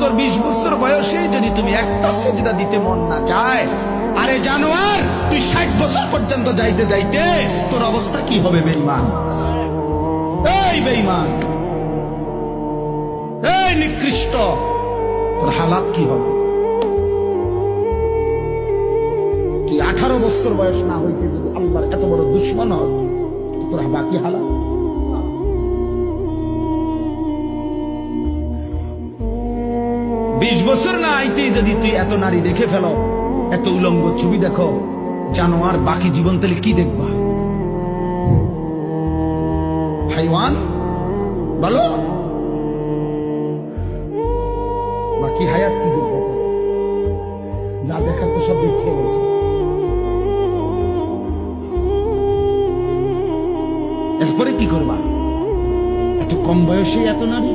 বছর, বিশ বছর বয়সে যদি তুমি একটা সেজদা দিতে মন না চায়, আরে জানোয়ার, তুই ষাট বছর পর্যন্ত যাইতে যাইতে তোর অবস্থা কি হবে বেইমান এই বেইমান এই নিকৃষ্ট, তোর হালাত কি হবে? তুই আঠারো বছর বয়স না হইতে যদি আল্লাহর এত বড় দুশ্মন হস, তোর বাকি হালাত? বিশ বছর না আইতে যদি তুই এত নারী দেখে ফেলো, এত উলঙ্গ ছবি দেখো জানোয়ার বাকি জীবন তাহলে কি দেখবা? হাইওয়ান? বলো। বাকি হায়াত কি দেখব? যা দেখার তো সব দেখে গেছে। এরপরে কি করবা? এত কম বয়সে এত নারী?